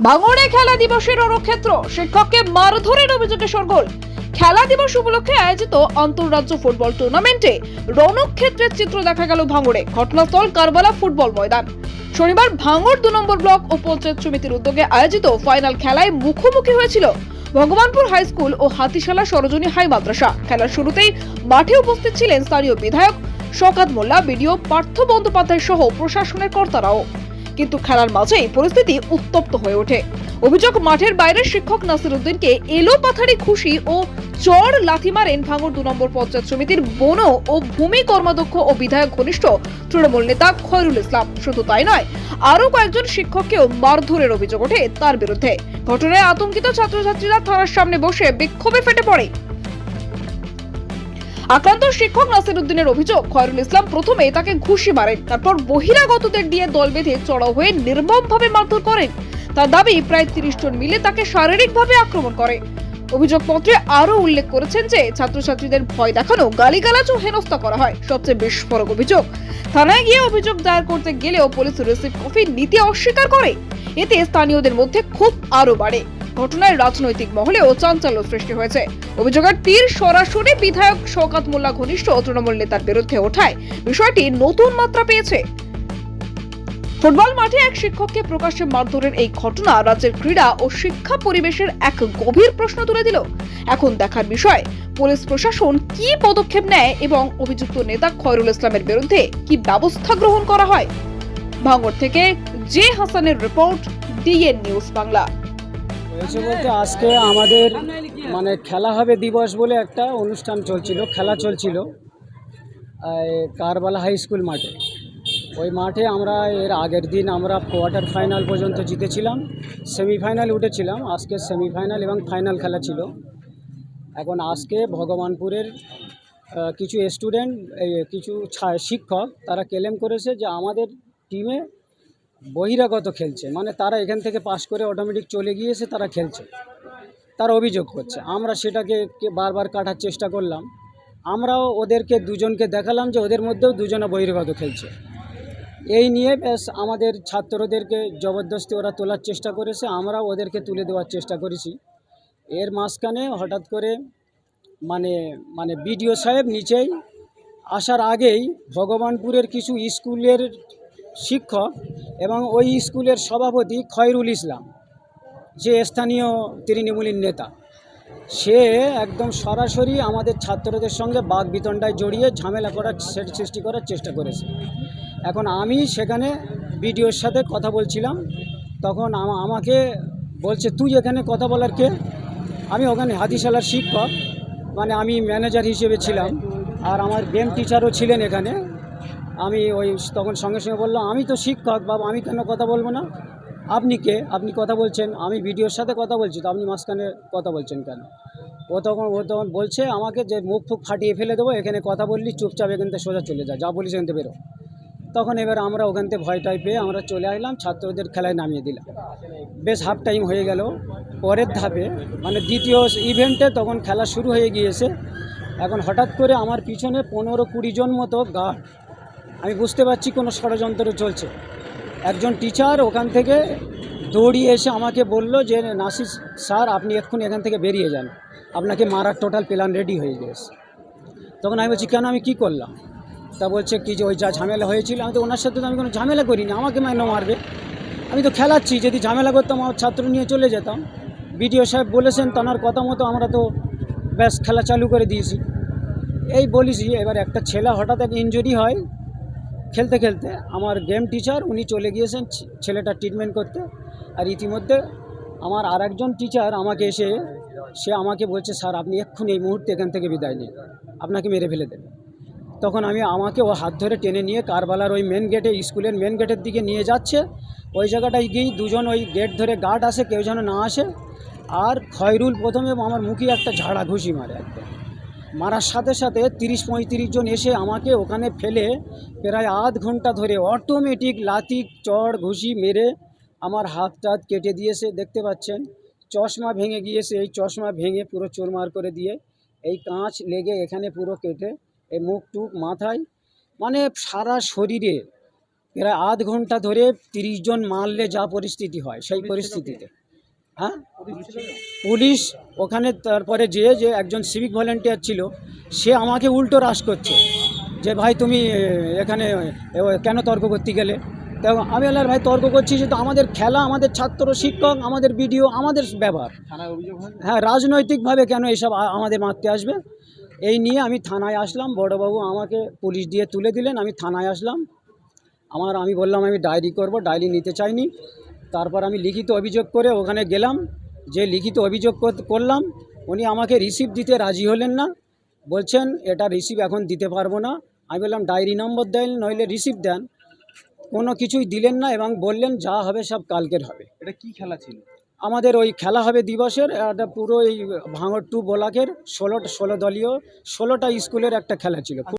ভাঙড়ে খেলা দিবসের রণক্ষেত্র শিক্ষককে মারধরের অভিযোগে সরগোল খেলা দিবস উপলক্ষে আয়োজিত আন্তঃরাজ্য ফুটবল টুর্নামেন্টে রণক্ষেত্রের চিত্র দেখা গেল ভাঙড়ে। ঘটনাস্থল কারবালা ফুটবল ময়দান। শনিবার ভাঙড় দু নম্বর ব্লক ও পঞ্চায়েত সমিতির উদ্যোগে আয়োজিত ফাইনাল খেলায় মুখোমুখি হয়েছিল ভগবানপুর হাই স্কুল ও হাতিশালা সরোজনী হাই মাদ্রাসা। খেলার শুরুতেই মাঠে উপস্থিত ছিলেন স্থানীয় বিধায়ক শকাত মোল্লা, বিডিও পার্থ বন্দ্যোপাধ্যায় সহ প্রশাসনের কর্তারাও। কিন্তু খেলার মাঝেই পরিস্থিতি উত্তপ্ত হয়ে ওঠে। অভিযোগ, মাঠের বাইরে শিক্ষক নাসির উদ্দিনকে এলো পাথারি খুশি ও চর লাথি মারেন ভাঙর দু নম্বর পঞ্চায়েত সমিতির বন ও ভূমি কর্মাধ্যক্ষ ও বিধায়ক ঘনিষ্ঠ তৃণমূল নেতা খয়রুল ইসলাম। শুধু তাই নয়, আরও কয়েকজন শিক্ষককেও মারধরের অভিযোগ ওঠে তার বিরুদ্ধে। ঘটনায় আতঙ্কিত ছাত্রছাত্রীরা থানার সামনে বসে বিক্ষোভে ফেটে পড়ে। আক্রান্ত শিক্ষক নাসির উদ্দিনের অভিযোগ, খয়রুল ইসলাম প্রথমে তাকে ঘুষি মারেন, তারপর বহিরাগতদের দিয়ে দল বেঁধে চড়াও হয়ে নির্মমভাবে মারধর করেন। তার দাবি, প্রায় তিরিশ জন মিলে তাকে শারীরিকভাবে আক্রমণ করে। অভিযোগপত্রে আরও উল্লেখ করেছেন যে, ছাত্রছাত্রীদের ভয় দেখানো গালিগালাজ ও হেনস্থা করা হয়, সবচেয়ে বিস্ফোরক অভিযোগ। থানায় গিয়ে অভিযোগ দায়ের করতে গেলেও পুলিশ রিসিভ কপি নিতে অস্বীকার করে। এতে স্থানীয়দের মধ্যে খুব আরও বাড়ে। ঘটনায় রাজনৈতিক মহলেও চাঞ্চল্য সৃষ্টি হয়েছে। অভিযোগের তীর সরাসরি বিধায়ক শওকাত মোল্লা ঘনিষ্ঠ তৃণমূল নেতার বিরুদ্ধে ওঠায়। বিষয়টি নতুন মাত্রা পেয়েছে। ফুটবল মাঠে এক শিক্ষককে প্রকাশ্যে মারধরের এই ঘটনা রাজ্যের ক্রীড়া ও শিক্ষা পরিবেশের এক গভীর প্রশ্ন তুলে দিল। এখন দেখার বিষয়, পুলিশ প্রশাসন কি পদক্ষেপ নেয় এবং অভিযুক্ত নেতা খয়রুল ইসলামের বিরুদ্ধে কি ব্যবস্থা গ্রহণ করা হয়? ভাঙড় থেকে জে হাসানের রিপোর্ট, ডিএন নিউজ বাংলা। হয়েছে বলতে আজকে আমাদের মানে খেলা হবে দিবস বলে একটা অনুষ্ঠান চলছিল, খেলা চলছিল কারবালা হাই স্কুল মাঠে। ওই মাঠে আমরা এর আগের দিন আমরা কোয়ার্টার ফাইনাল পর্যন্ত জিতেছিলাম, সেমিফাইনাল উঠেছিলাম, আজকে সেমিফাইনাল এবং ফাইনাল খেলা ছিল। এখন আজকে ভগবানপুরের কিছু স্টুডেন্ট কিছু শিক্ষক তারা ক্লেম করেছে যে আমাদের টিমে বহিরাগত খেলছে। মানে তারা এখান থেকে পাস করে অটোমেটিক চলে গিয়েছে, তারা খেলছে। তারা অভিযোগ করছে। আমরা সেটাকে বারবার কাটার চেষ্টা করলাম। আমরাও ওদেরকে দুজনকে দেখালাম যে ওদের মধ্যেও দুজনে বহিরাগত খেলছে। এই নিয়ে ব্যাস আমাদের ছাত্রদেরকে জবরদস্তি ওরা তোলার চেষ্টা করেছে। আমরাও ওদেরকে তুলে দেওয়ার চেষ্টা করেছি। এর মাঝখানে হঠাৎ করে মানে মানে বিডিও সাহেব নিচেই আসার আগেই ভগবানপুরের কিছু স্কুলের শিক্ষক এবং ওই স্কুলের সভাপতি খয়রুল ইসলাম, যে স্থানীয় তৃণমূলীর নেতা। সে একদম সরাসরি আমাদের ছাত্রদের সঙ্গে বাঘ বিতণ্ডায় জড়িয়ে ঝামেলা করার সৃষ্টি করার চেষ্টা করেছে। এখন আমি সেখানে বিডিওর সাথে কথা বলছিলাম, তখন আমা- আমাকে বলছে, তুই এখানে কথা বলার কে? আমি ওখানে হাতিশালার শিক্ষক মানে আমি ম্যানেজার হিসেবে ছিলাম, আর আমার গেম টিচারও ছিলেন এখানে। আমি ওই তখন সঙ্গে সঙ্গে বললাম আমি তো শিক্ষক বাবা, আমি কেন কথা বলব না? আপনি কে? আপনি কথা বলছেন, আমি ভিডিওর সাথে কথা বলছি, তো আপনি মাঝখানে কথা বলছেন কেন? ও তখন ও তখন বলছে, আমাকে যে মুখ ফুক ফাটিয়ে ফেলে দেবো, এখানে কথা বললি, চুপচাপ এখান থেকে সোজা চলে যা যা বলিস এখান থেকে বেরো। তখন এবার আমরা ওখান থেকে ভয়টাই পেয়ে আমরা চলে আসলাম, ছাত্রদের খেলায় নামিয়ে দিলাম। বেশ হাফ টাইম হয়ে গেল। পরের ধাপে মানে দ্বিতীয় ইভেন্টে তখন খেলা শুরু হয়ে গিয়েছে। এখন হঠাৎ করে আমার পিছনে পনেরো কুড়ি জন মতো গার্ড আমি বুঝতে পারছি কোনো ষড়যন্ত্র চলছে। একজন টিচার ওখান থেকে দৌড়িয়ে এসে আমাকে বলল যে, নাসির স্যার, আপনি এক্ষুনি এখান থেকে বেরিয়ে যান। আপনাকে মারার টোটাল প্ল্যান রেডি হয়ে গেছে তখন আমি বলছি, কেন? আমি কি করলাম? তা বলছে কি যে, ওই যা ঝামেলা হয়েছিল, আমি তো ওনার সাথে তো আমি কোনো ঝামেলা করিনি, আমাকে মাইনে মারবে। আমি তো খেলাচ্ছি, যদি ঝামেলা করতাম, আমার ছাত্র নিয়ে চলে যেতাম। বিডিও সাহেব বলেছেন তার কথা মতো আমরা তো ব্যাস খেলা চালু করে দিয়েছি। এই বলিছি এবার একটা ছেলে হঠাৎ এক ইনজুরি হয় খেলতে খেলতে আমার গেম টিচার উনি চলে গিয়েছেন ছে- ছেলেটার ট্রিটমেন্ট করতে। আর ইতিমধ্যে আমার আর একজন টিচার আমাকে এসে, সে আমাকে বলছে, স্যার, আপনি এক্ষুনি এই মুহূর্তে এখান থেকে বিদায় নিন। আপনাকে মেরে ফেলে দেবে। তখন আমি আমাকে ও হাত ধরে টেনে নিয়ে কারবালার ওই মেন গেটে স্কুলের মেন গেটের দিকে নিয়ে যাচ্ছে। ওই জায়গাটায় গিয়েই দুজন ওই গেট ধরে গার্ড আসে, কেউ যেন না আসে। আর খয়রুল প্রথমে আমার মুখে একটা ঝাড়া ঘুষি মারে একদম। মারার সাথে সাথে তিরিশ পঁয়ত্রিশ জন এসে আমাকে ওখানে ফেলে প্রায় আধ ঘণ্টা ধরে অটোমেটিক লাথি চড় ঘুষি মেরে আমার হাত টাত কেটে দিয়েছে দেখতে পাচ্ছেন? চশমা ভেঙে গিয়েছে এই চশমা ভেঙে পুরো চোরমার করে দিয়ে এই কাঁচ লেগে এখানে পুরো কেটে এই মুখ টুক মাথায়। মানে সারা শরীরে প্রায় আধ ঘণ্টা ধরে তিরিশ জন মারলে যা পরিস্থিতি হয় সেই পরিস্থিতিতে। হ্যাঁ? পুলিশ ওখানে তারপরে যে যে একজন সিভিক ভলেন্টিয়ার ছিল সে আমাকে উল্টো রাস করছে যে ভাই তুমি এখানে কেন তর্ক করতে গেলে? তো আমি বললাম ভাই তর্ক করছি যে তো আমাদের খেলা আমাদের ছাত্র শিক্ষক আমাদের বিডিও আমাদের ব্যবহার। হ্যাঁ? রাজনৈতিকভাবে কেন এসব আমাদের মারতে আসবে? এই নিয়ে আমি থানায় আসলাম বড়বাবু আমাকে পুলিশ দিয়ে তুলে দিলেন আমি থানায় আসলাম। আমার আমি বললাম আমি ডায়েরি করব ডায়েরি নিতে চাইনি। তারপর আমি লিখিত অভিযোগ করে ওখানে গেলাম যে লিখিত অভিযোগ কর- করলাম উনি আমাকে রিসিভ দিতে রাজি হলেন না। বলছেন এটা রিসিভ এখন দিতে পারব না। আমি বললাম ডায়েরি নম্বর দেন নইলে রিসিভ দেন। কোনো কিছুই দিলেন না এবং বললেন যা হবে সব কালকের হবে। এটা কি খেলা ছিল? আমাদের ওই খেলা হবে দিবসের একটা পুরো এই ভাঙর টু ব্লকের ষোলো ষোলো দলীয় ষোলোটা স্কুলের একটা খেলা ছিল।